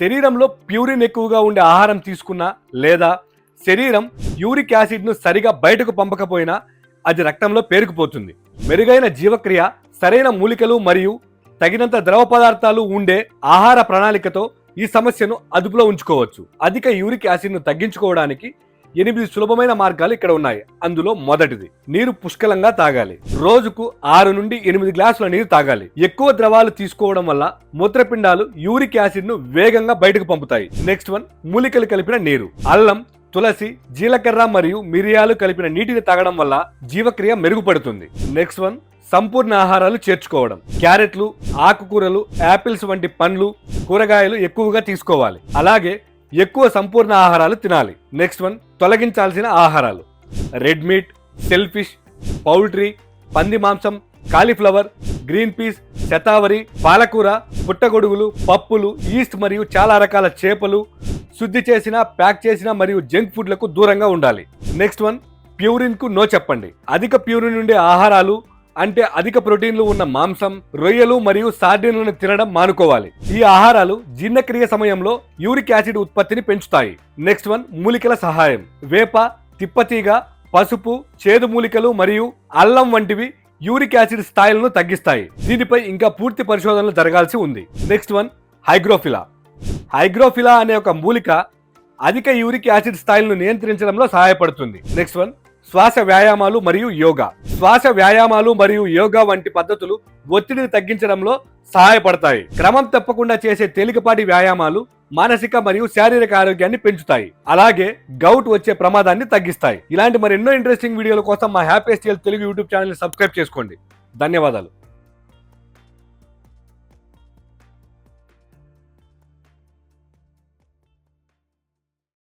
శరీరంలో ప్యూరిన్ ఎక్కువగా ఉండే ఆహారం తీసుకున్నా లేదా శరీరం యూరిక్ యాసిడ్ను సరిగా బయటకు పంపకపోయినా అది రక్తంలో పేరుకుపోతుంది. మెరుగైన జీవక్రియ సరైన మూలికలు మరియు తగినంత ద్రవ పదార్థాలు ఉండే ఆహార ప్రణాళికతో ఈ సమస్యను అదుపులో ఉంచుకోవచ్చు. అధిక యూరిక్ యాసిడ్ను తగ్గించుకోవడానికి ఎనిమిది సులభమైన మార్గాలు ఇక్కడ ఉన్నాయి. అందులో మొదటిది నీరు పుష్కలంగా తాగాలి. రోజుకు ఆరు నుండి ఎనిమిది గ్లాసుల నీరు తాగాలి. ఎక్కువ ద్రవాలు తీసుకోవడం వల్ల మూత్రపిండాలు యూరిక్ యాసిడ్ను వేగంగా బయటకు పంపుతాయి. నెక్స్ట్ వన్ మూలికలు కలిపిన నీరు. అల్లం తులసి జీలకర్ర మరియు మిరియాలు కలిపిన నీటిని తాగడం వల్ల జీవక్రియ మెరుగుపడుతుంది. నెక్స్ట్ వన్ సంపూర్ణ ఆహారాలు చేర్చుకోవడం. క్యారెట్లు ఆకుకూరలు యాపిల్స్ వంటి పండ్లు కూరగాయలు ఎక్కువగా తీసుకోవాలి. అలాగే ఎక్కువ సంపూర్ణ ఆహారాలు తినాలి. నెక్స్ట్ వన్ తొలగించాల్సిన ఆహారాలు. Red meat shellfish poultry పంది మాంసం కాలీఫ్లవర్ గ్రీన్ పీస్ శతావరి పాలకూర పుట్టగొడుగులు పప్పులు ఈస్ట్ మరియు చాలా రకాల చేపలు శుద్ధి చేసిన ప్యాక్ చేసిన మరియు జంక్ ఫుడ్లకు దూరంగా ఉండాలి. నెక్స్ట్ వన్ ప్యూరిన్కు నో చెప్పండి. అధిక ప్యూరిన్ ఉండే ఆహారాలు అంటే అధిక ప్రోటీన్లు ఉన్న మాంసం రొయ్యలు మరియు సార్డిన్లను తినడం మానుకోవాలి. ఈ ఆహారాలు జీర్ణక్రియ సమయంలో యూరిక్ యాసిడ్ ఉత్పత్తిని పెంచుతాయి. నెక్స్ట్ వన్ మూలికల సహాయం. వేప తిప్పతీగ పసుపు చేదు మూలికలు మరియు అల్లం వంటివి యూరిక్ యాసిడ్ స్థాయిలను తగ్గిస్తాయి. దీనిపై ఇంకా పూర్తి పరిశోధనలు జరగాల్సి ఉంది. Next one హైగ్రోఫిలా. హైగ్రోఫిలా అనే ఒక మూలిక అధిక యూరిక్ యాసిడ్ స్థాయిలను నియంత్రించడంలో సహాయపడుతుంది. నెక్స్ట్ వన్ శ్వాస వ్యాయామాలు మరియు యోగా. శ్వాస వ్యాయామాలు మరియు యోగా వంటి పద్ధతులు ఒత్తిడిని తగ్గించడంలో సహాయపడతాయి. క్రమం తప్పకుండా చేసే తేలికపాటి వ్యాయామాలు మానసిక మరియు శారీరక ఆరోగ్యాన్ని పెంచుతాయి. అలాగే గౌట్ వచ్చే ప్రమాదాన్ని తగ్గిస్తాయి. ఇలాంటి మరెన్నో ఇంట్రెస్టింగ్ వీడియోల కోసం మా happiest Telugu YouTube channel subscribe చేసుకోండి. ధన్యవాదాలు.